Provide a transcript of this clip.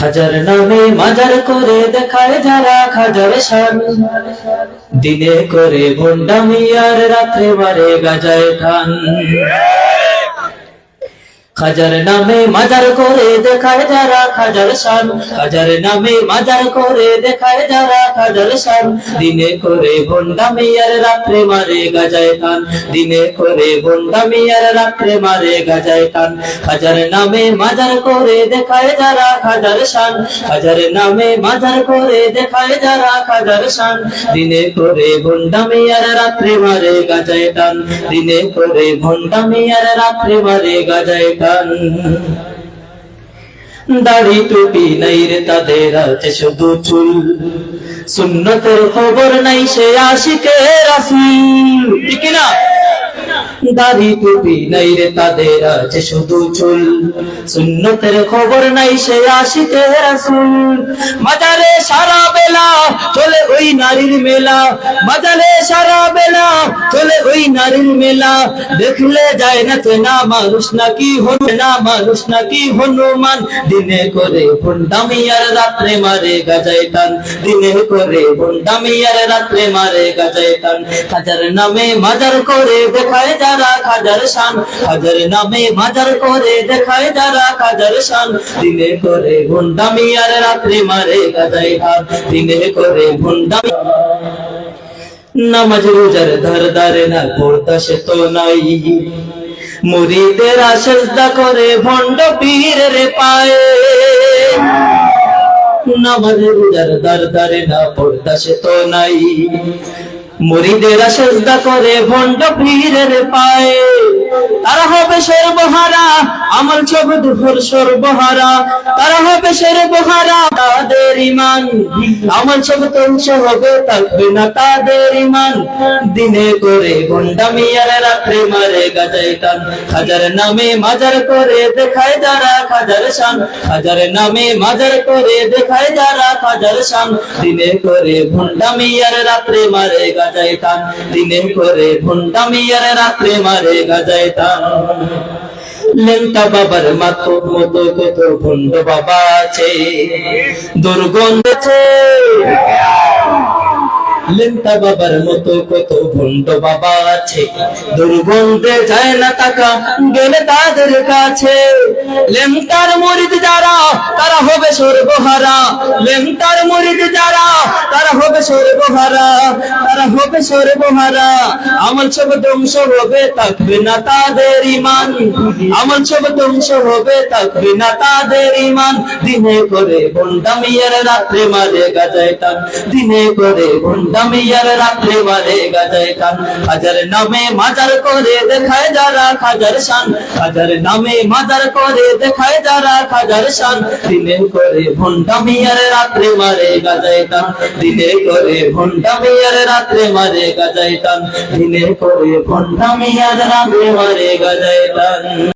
খাজার নামে মাজার করে দেখায় যারা খাজার শান। দিনে করে ভন্ডামি আর রাত্রে মারে গাজায় ঠান খাজার নামে মাজার করে দেখায় যারা খাজার শান। খাজার নামে মাজার করে দেখায় যারা খাজার শান। দিনে করে ভণ্ডামি আর রাত্রে মারে গাজায় টান দিনে করে ভণ্ডামি আর রাত্রে মারে গাজায় টান খাজার নামে মাজার করে দেখায় যারা খাজার শান। খাজার নামে মাজার করে দেখায় যারা খাজার শান। দিনে করে ভণ্ডামি আর রাত্রে মারে গাজায় টান দিনে করে ভণ্ডামি আর রাত্রে মারে গাজায় টান দাড়ি টুপি নাই রে তাদের আছে শুধু চুল। সুন্নতের খবর নাই সে আশিকে রাসূল ঠিক না দাড়ি টুপি নাই রে তাদের আছে শুধু চুল। সুন্নতের খবর নাই সে রাসূল। মাজারে সারা বেলা চলে ওই নারীর মেলা। মাজারে সারা বেলা চলে ওই নারীর মেলা। দেখলে যায় না তো না মানুষ নাকি হন না মানুষ নাকি হনুমান। দিনে করে ভণ্ডামি আর রাত্রে মারে গাজায় টান দিনে করে ভণ্ডামি আর রাত্রে মারে গাজায় টান হাজার নামে মাজার করে দেখায় যারা খাজার শান হাজার নামে মাজার করে দেখায় যারা খাজার শান। দিনে করে ভণ্ডামি আর রাত্রে মারে গাজায় টান দিনে করে ভণ্ডামি নামাজ রোজার ধার ধারে না পড়তা সে তো নাই। মুরিদেরা সেজদা করে ভণ্ড পীরের পায়ে। নামাজ রোজার ধার ধারে না পড়তা সে তো নাই। মুরিদেরা সেজদা করে ভণ্ড পীরের পায়ে। তারা হবে সর্বহারা আমল সব দুপুর সর্বহারা তারা হবে সর্বহারা তাদের ইমান আমল সব ধ্বংস হবে, থাকবে না তাদের ইমান দিনে করে ভণ্ডামি আর রাত্রে মারে হাজার নামে মাজার করে দেখায় যারা খাজার শান। হাজার নামে মাজার করে দেখায় যারা খাজার শান। দিনে করে রাত্রে মারে গাজায় টান দিনে করে ভণ্ডামি আর রাত্রে মারে গাজায় লেন্টা বাবার মাতো মতো কত ভণ্ড বাবা আছে। দুর্গন্ধ আছে। লেন্টা বাবার মতো কত ভণ্ড বাবা আছে। দুর্গন্ধে যায় না টাকা, গেলে তাদের কাছে। লেন্টার মরিদ যারা, তারা হবে সর্বহারা। লেন্টার মরিদ যারা, তারা হবে সর্বহারা। হবে সর্বহারা। আমল সব ধ্বংস হবে, থাকবে না তাদের ইমান আমল সব ধ্বংস হবে, থাকবে না তাদের ইমান দিনে করে ভণ্ডামিয়ার রাত্রে মারে গাজায় টান দিনে করে ভণ্ডামিয়ার রাত্রে মারে গাজায় টান হাজার নামে মাজার করে দেখায় যারা খাজার শান। হাজার নামে মাজার করে দেখায় যারা খাজার শান। দিনে করে ভণ্ডামিয়ার রাত্রে মারে গাজায় টান দিনে করে ভণ্ডামিয়ার রাত্রে মারে গাজায় টান। দিনে করে ভণ্ডামিয়ার রাত্রে মারে গাজায়